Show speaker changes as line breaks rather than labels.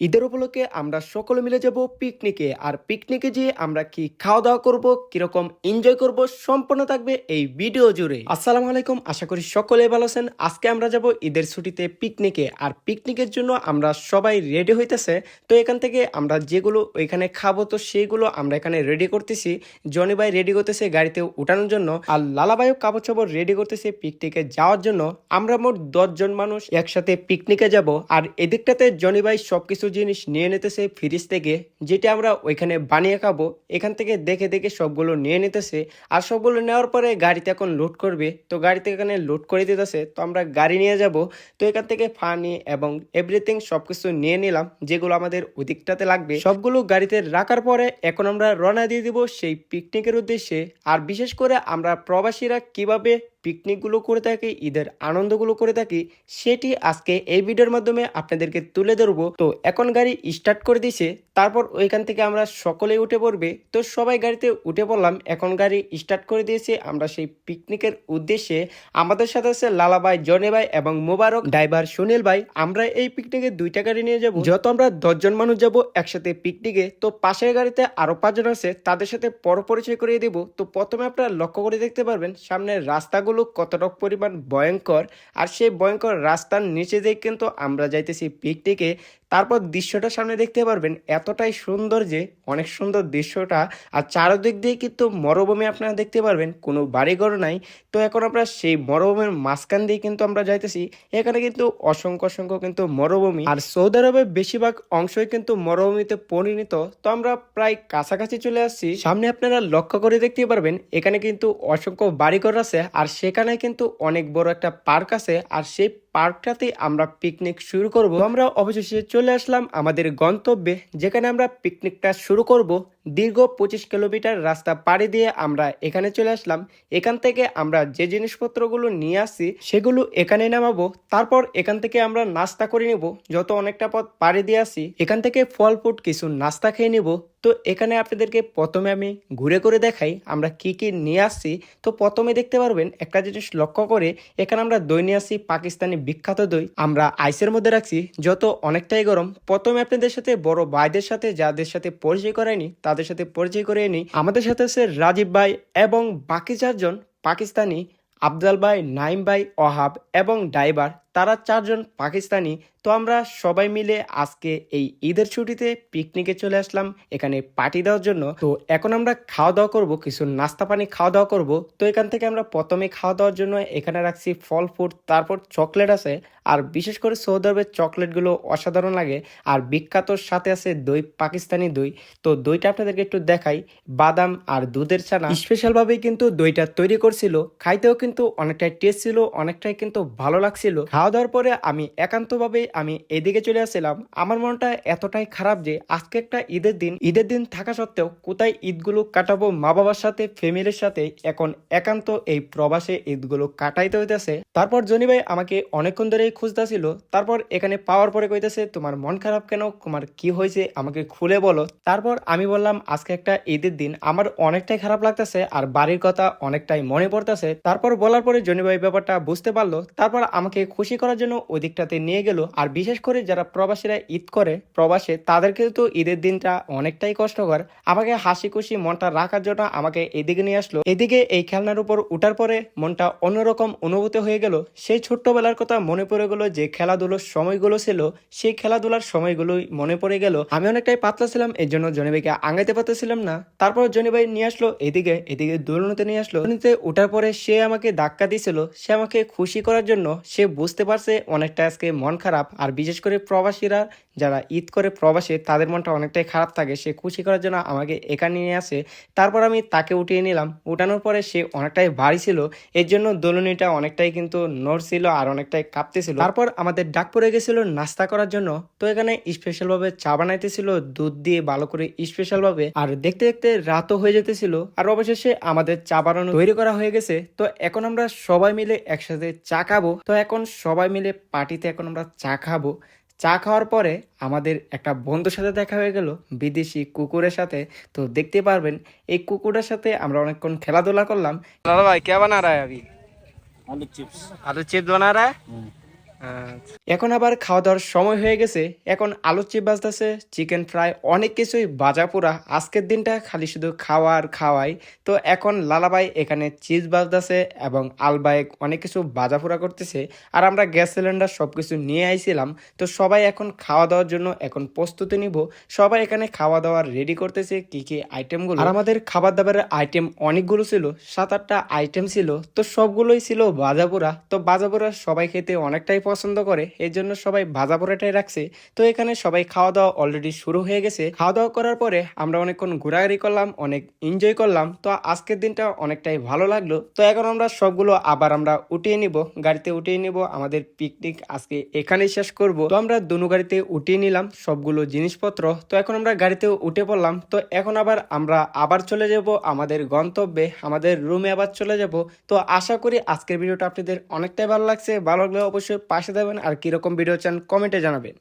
ঈদের উপলক্ষে আমরা সকলে মিলে যাব পিকনিকে। আর পিকনিকে যেয়ে আমরা কি খাওয়া দাওয়া করব, কীরকম এনজয় করব, সম্পূর্ণ থাকবে এই ভিডিও জুড়ে। আসসালামু আলাইকুম, আশা করি সকলে ভালো আছেন। আজকে আমরা যাব ঈদের ছুটিতে পিকনিকে। আর পিকনিকের জন্য আমরা সবাই রেডি হইতেছে। তো এখান থেকে আমরা যেগুলো ওইখানে খাব, তো সেইগুলো আমরা এখানে রেডি করতেছি। জনি ভাই রেডি করতেছে গাড়িতে উঠানোর জন্য। আর লালাবাইও কাপড় চাপড় রেডি করতেছে পিকনিকে যাওয়ার জন্য। আমরা মোট দশজন মানুষ একসাথে পিকনিকে যাব। আর এদিকটাতে জনি ভাই সবকিছু জিনিস নিয়ে নিতেছে ফ্রিজ থেকে, যেটা আমরা ওইখানে বানিয়ে খাব। এখান থেকে দেখে দেখে সবগুলো নিয়ে নিতেছে। আর সবগুলো নেওয়ার পরে গাড়িতে এখন লোড করবে। তো গাড়িতে এখানে লোড করে দিতেছে। তো আমরা গাড়ি নিয়ে যাব। তো এখান থেকে ফানি এবং এভরিথিং সব কিছু নিয়ে নিলাম, যেগুলো আমাদের ওদিকটাতে লাগবে। সবগুলো গাড়িতে রাখার পরে এখন আমরা রওনা দিয়ে দিব সেই পিকনিকের উদ্দেশ্যে। আর বিশেষ করে আমরা প্রবাসীরা কীভাবে পিকনিকগুলো করে থাকি, ঈদের আনন্দগুলো করে থাকি, সেটি আজকে এই ভিডিওর মাধ্যমে আপনাদেরকে তুলে ধরবো। তো এখন গাড়ি স্টার্ট করে দিছে তারপর ওইখান থেকে আমরা সকলেই উঠে পড়বে। তো সবাই গাড়িতে উঠে পড়লাম, এখন গাড়ি স্টার্ট করে দিয়েছে। আমরা সেই পিকনিকের উদ্দেশ্যে আমাদের সাথে আছে লালা ভাই, জনে ভাই এবং মোবারক, ড্রাইভার সুনীল ভাই। আমরা এই পিকনিকে দুইটা গাড়ি নিয়ে যাব। যত আমরা দশজন মানুষ যাব একসাথে পিকনিকে, তো পাশের গাড়িতে আরও পাঁচজন আছে, তাদের সাথে পর পরিচয় করিয়ে দিব। তো প্রথমে আপনারা লক্ষ্য করে দেখতে পারবেন সামনের রাস্তাগুলো কতটুক পরিমাণ ভয়ঙ্কর আর সেই ভয়ঙ্কর রাস্তার নিচে দিয়ে কিন্তু আমরা যাইতেছি পিকনিকে তারপর দৃশ্যটা সামনে দেখতে পারবেন, এতটাই সুন্দর যে অনেক সুন্দর দৃশ্যটা। আর চারদিক দিয়ে কিন্তু মরুভূমি আপনারা দেখতে পারবেন, কোনো বাড়িঘর নাই। তো এখন আমরা সেই মরুভূমির মাঝখান দিয়ে কিন্তু আমরা যাইতেছি। এখানে কিন্তু অসংখ্য অসংখ্য কিন্তু মরুভূমি। আর সৌদি আরবের বেশিরভাগ অংশই কিন্তু মরুভূমিতে পরিণত। তো আমরা প্রায় কাছাকাছি চলে আসছি। সামনে আপনারা লক্ষ্য করে দেখতে পারবেন, এখানে কিন্তু অসংখ্য বাড়িঘর আছে। আর সেখানে কিন্তু অনেক বড় একটা পার্ক আছে। আর সেই পার্কটাতে আমরা পিকনিক শুরু করব। আমরা অবশেষে চলে আসলাম আমাদের গন্তব্যে, যেখানে আমরা পিকনিকটা শুরু করব। দীর্ঘ পঁচিশ কিলোমিটার রাস্তা পাড়ি দিয়ে আমরা এখানে চলে আসলাম। এখান থেকে আমরা যে জিনিসপত্রগুলো নিয়ে আসছি, সেগুলো এখানে নামাবো। তারপর এখান থেকে আমরা নাস্তা করে নিব। যত অনেকটা পথ পাড়ি দিয়ে আসি এখান থেকে ফল ফুট কিছু নাস্তা খেয়ে নিব। তো এখানে আপনাদেরকে প্রথমে আমি ঘুরে করে দেখাই আমরা কি কি নিয়ে আসছি। তো প্রথমে দেখতে পারবেন একটা জিনিস লক্ষ্য করে, এখানে আমরা দই নিয়ে আসি পাকিস্তানি বিখ্যাত দই। আমরা আইসের মধ্যে রাখছি, যত অনেকটাই গরম। প্রথমে আপনাদের সাথে, বড় ভাইদের সাথে, যাদের সাথে পরিচয় করায়নি, তাদের সাথে পরিচয় করে নিই আমাদের সাথে আছে রাজীব ভাই এবং বাকি চারজন পাকিস্তানি, আফজাল ভাই নাইম ভাই, ওহাব এবং ড্রাইভার তারা চারজন পাকিস্তানি। তো আমরা সবাই মিলে আজকে এই ঈদের ছুটিতে পিকনিকে চলে আসলাম, এখানে পার্টি দেওয়ার জন্য। তো এখন আমরা খাওয়া দাওয়া করব, কিছু নাস্তা পানি খাওয়া দাওয়া করব। তো এখান থেকে আমরা প্রথমে খাওয়া দাওয়ার জন্য এখানে রাখছি ফল ফুড তারপর চকলেট আছে। আর বিশেষ করে সৌদি আরবের চকলেটগুলো অসাধারণ লাগে। আর বিখ্যাতর সাথে আছে দই, পাকিস্তানি দই। তো দইটা আপনাদেরকে একটু দেখাই। বাদাম আর দুধের ছানা। স্পেশাল ভাবেই কিন্তু দইটা তৈরি করছিল। খাইতেও কিন্তু অনেকটাই টেস্ট ছিল, অনেকটাই কিন্তু ভালো লাগছিল। খাওয়া দাওয়ার পরে আমি একান্তভাবে আমি এদিকে চলে আসছিলাম। আমার মনটা এতটাই খারাপ যে আজকে একটা ঈদের দিন ঈদের দিন থাকা সত্ত্বেও কোথায় ঈদগুলো কাটাবো মা বাবার সাথে, ফ্যামিলির সাথে, এখন একান্ত এই প্রবাসে ঈদগুলো কাটাইতে হইতেছে। তারপর জনি ভাই আমাকে অনেকক্ষণ ধরেই খুঁজতেছিল। তারপর এখানে পাওয়ার পরে কইতেছে, তোমার মন খারাপ কেন? তোমার কি হয়েছে? আমাকে খুলে বলো। তারপর আমি বললাম, আজকে একটা ঈদের দিন। আমার অনেকটাই খারাপ লাগতেছে আর বাড়ির কথা অনেকটাই মনে পড়তেছে। তারপর বলার পরে জনি ভাই ব্যাপারটা বুঝতে পারল। তারপর আমাকে খুশি করার জন্য ওই দিকটাতে নিয়ে গেল। আর বিশেষ করে যারা প্রবাসীরা ঈদ করে, প্রবাসে, তাদেরকে তো ঈদের দিনটা অনেকটাই কষ্টকর। আমাকে হাসি খুশি মনটা রাখার জন্য আমাকে এদিকে নিয়ে আসলো। এদিকে এই খেলনার উপর উঠার পরে মনটা অন্যরকম অনুভূতি হয়ে গেল। সেই ছোট্টবেলার কথা মনে পড়ে গেল যে খেলাধুলোর সময়গুলো ছিল, সেই খেলাধুলার সময়গুলোই মনে পড়ে গেল। আমি অনেকটাই পাতলা ছিলাম, এর জন্য জনিভাইকে আঙাইতে পারতেছিলাম না। তারপর জনিভাই নিয়ে আসলো এদিকে এদিকে দোলনাতে নিয়ে আসলো। দোলনাতে উঠার পরে সে আমাকে ধাক্কা দিয়েছিল। সে আমাকে খুশি করার জন্য সে বুঝতে পারছে, অনেকটা আজকে মন খারাপ। আর বিশেষ করে প্রবাসীরা যারা ঈদ করে প্রবাসে, তাদের মনটা অনেকটাই খারাপ থাকে। সে খুশি করার জন্য আমাকে এখানে নিয়ে আসে। তারপর আমি তাকে উঠিয়ে নিলাম। উঠানোর পরে সে অনেকটাই ভারী ছিল। এর জন্য দোলনিটা অনেকটাই কিন্তু নড়ছিল আর অনেকটাই কাঁপতেছিল। তারপর আমাদের ডাক পড়ে গেছিল নাস্তা করার জন্য। তো এখানে স্পেশালভাবে চা বানাইতেছিল, দুধ দিয়ে ভালো করে স্পেশালভাবে আর দেখতে দেখতে রাতও হয়ে যেতেছিল। আর অবশেষে আমাদের চা বানানো তৈরি করা হয়ে গেছে। তো এখন আমরা সবাই মিলে একসাথে চা খাব। তো এখন সবাই সবাই মিলে পার্টিতে এখন আমরা চা খাব। চা খাওয়ার পরে আমাদের একটা বন্ধুর সাথে দেখা হয়ে গেল বিদেশি কুকুরের সাথে। তো দেখতে পারবেন এই কুকুরের সাথে আমরা অনেকক্ষণ খেলাধুলা করলাম। দাদা ভাই কে বানা
রায় আবি?
আলু চিপস আলু চিপস বানা
রায়?
এখন আবার খাওয়া দাওয়ার সময় হয়ে গেছে। এখন আলু চিপ বাজতেছে, চিকেন ফ্রাই, অনেক কিছুই বাজা পোড়া। আজকের দিনটা খালি শুধু খাওয়া আর খাওয়াই। তো এখন লালাবাই এখানে চিজ বাজতেছে এবং আলবাই অনেক কিছু বাজা পোড়া করতেছে। আর আমরা গ্যাস সিলিন্ডার সব কিছু নিয়ে আইছিলাম। তো সবাই এখন খাওয়া দাওয়ার জন্য এখন প্রস্তুতি নিব। সবাই এখানে খাওয়া দাওয়ার রেডি করতেছে কি কি আইটেমগুলো আর আমাদের খাবার দাবারের আইটেম অনেকগুলো ছিল, সাত আটটা আইটেম ছিল। তো সবগুলোই ছিল বাজা পোড়া। তো বাজা পোড়া সবাই খেতে অনেকটাই পছন্দ করে এই জন্য সবাই ভাজাপোড়াটাই রাখছে। তো এখানে সবাই খাওয়া দাওয়া অলরেডি শুরু হয়ে গেছে। খাওয়া দাওয়া করার পরে আমরা অনেকক্ষণ ঘোরাঘুরি করলাম, অনেক এনজয় করলাম। তো আজকের দিনটা অনেকটাই ভালো লাগল। তো এখন আমরা সবগুলো আবার আমরা উঠিয়ে নিব, গাড়িতে উঠিয়ে নিব। আমাদের পিকনিক আজকে এখানেই শেষ করব। তো আমরা দুনো গাড়িতে উঠিয়ে নিলাম সবগুলো জিনিসপত্র। তো এখন আমরা গাড়িতে উঠে পড়লাম। তো এখন আবার আমরা আবার চলে যাব আমাদের গন্তব্যে, আমাদের রুমে আবার চলে যাব। তো আশা করি আজকের ভিডিওটা আপনাদের অনেকটাই ভালো লাগছে। ভালো লাগলে অবশ্যই পাশে দেবেন আর কীরকম ভিডিও চান কমেন্টে জানাবেন।